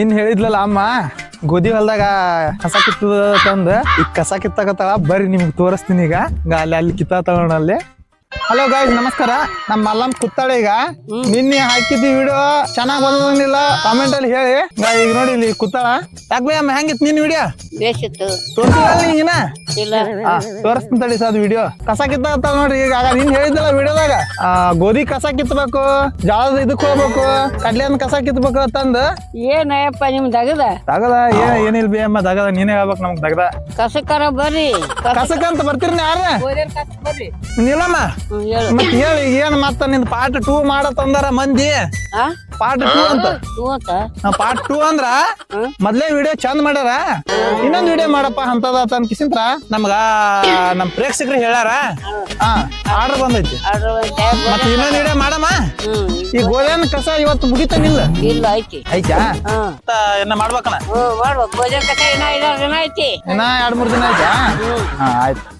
ಇನ್ ಹೇಳಿದ್ಲಲ್ಲ ಅಮ್ಮ, ಗೋಧಿ ಹೊಲ್ದಾಗ ಕಸ ಕಿತ್ತದ ತಂದ, ಈಗ ಕಸ ಕಿತ್ತಾಕತ್ತಾಳ, ಬರ್ರಿ ನಿಮ್ಗೆ ತೋರಿಸ್ತೀನಿ ಈಗ. ಅಲ್ಲಿ ಅಲ್ಲಿ ಕಿತ್ತಾತಳ ಅಲ್ಲಿ. ಹಲೋ ಗಾಯ್ ನಮಸ್ಕಾರ. ನಮ್ಮ ಮಲ್ಲಮ್ಮ ಕುತ್ತಾಳೆ ಈಗ. ನಿನ್ನೆ ಹಾಕಿದ್ವಿ ವಿಡಿಯೋ ಚೆನ್ನಾಗ್ ಬಂದಿಲ್ಲ ಕಾಮೆಂಟ್ ಅಲ್ಲಿ ಹೇಳಿ. ಈಗ ನೋಡಿ ಇಲ್ಲಿ ಕುತ್ತಾಳ ಯಾಕೆ ಅಮ್ಮ ಹೆಂಗಿತ್ತು ನಿನ್ ವಿಡಿಯೋ ಬೇಸಿತ್ತು ತೋರಿಸಿಲ್ಲ ನೀಗಿನ ಇಲ್ಲ. ತೋರಿಸ್ತೀನಿ ತಡಿ ಸರ್ ವಿಡಿಯೋ ಕಸ ಕಿತ್ತ ನೋಡ್ರಿ ಈಗ. ಆಗ ನೀನ್ ಹೇಳಿದ್ದಲ್ಲ ವಿಡಿಯೋದಾಗ ಗೋಧಿ ಕಸ ಕಿತ್ತಬೇಕು ಜೋಳದ ಇದಕ್ ಹೋಗ್ಬೇಕು ಕಡ್ಲೆನ್ ಕಸ ಕಿತ್ಬೇಕು ಅಂತಂದು. ಏನಪ್ಪ ನಿಮ್ ದಗದ? ತಗದ ಏನ್ ಏನಿಲ್ಲ ಬಿ ಅಮ್ಮ ತಗದ ನೀನೇ ಹೇಳ್ಬೇಕು ನಮ್ಗೆ ತಗದ ಕಸಕರ ಬರ್ರಿ. ಕಸಕ್ಕಂತ ಬರ್ತೀರಿ ಯಾರ ಗೋದೇರ್ ಹೇಳು. ಮತ್ ಹೇಳಿ ಏನ್ ಮತ್ತ ನಿನ್ ಪಾರ್ಟ್ ಟೂ ಮಾಡತ್ತಂದಾರ ಮಂದಿ? ಆ? ಪಾರ್ಟ್ ಟೂ ಅಂತ. ಹ್ಞೂ ಅಂತ? ಪಾರ್ಟ್ ಟೂ ಅಂದ್ರ ಮೊದ್ಲೇ ವಿಡಿಯೋ ಚಂದ ಮಾಡ್ಯಾರ. ಇನ್ನೊಂದ್ ವಿಡಿಯೋ ಮಾಡಪ್ಪ ಅಂತದ ತನ್ ಕಿಸಿಂತ್ರ ನಮ್ಗ ನಮ್ ಪ್ರೇಕ್ಷಕರು ಹೇಳ್ಯಾರ. ಹಾ. ಆರ್ಡರ್ ಬಂದೈತಿ. ಆರ್ಡ್ರ್ ಒಂದ್ ಟ್ಯಾಬ್ ಮತ್ ಇನ್ನೊಂದ್ ವಿಡಿಯೋ ಮಾಡಮ್ಮ. ಹ್ಮ್. ಈ ಗೋಲ್ಯಾನ್ ಕಸ ಇವತ್ತು ಮುಗಿತಾನಿಲ್ಲ ಇಲ್ಲ ಐತಿ ಮತ್ತ ಮಾಡ್ಬೇಕನ ಹ್ಞೂ ಮಾಡ್ಬೇಕು. ಗೋದೇರ್ ಕಸ ಇನ್ನ ಐದಾರು ದಿನ ಐತಿ. ಇನ್ನ ಎರಡ್ ಮೂರ್ ದಿನ ಆಯ್ತಾ ಹಾ ಆಯ್ತು.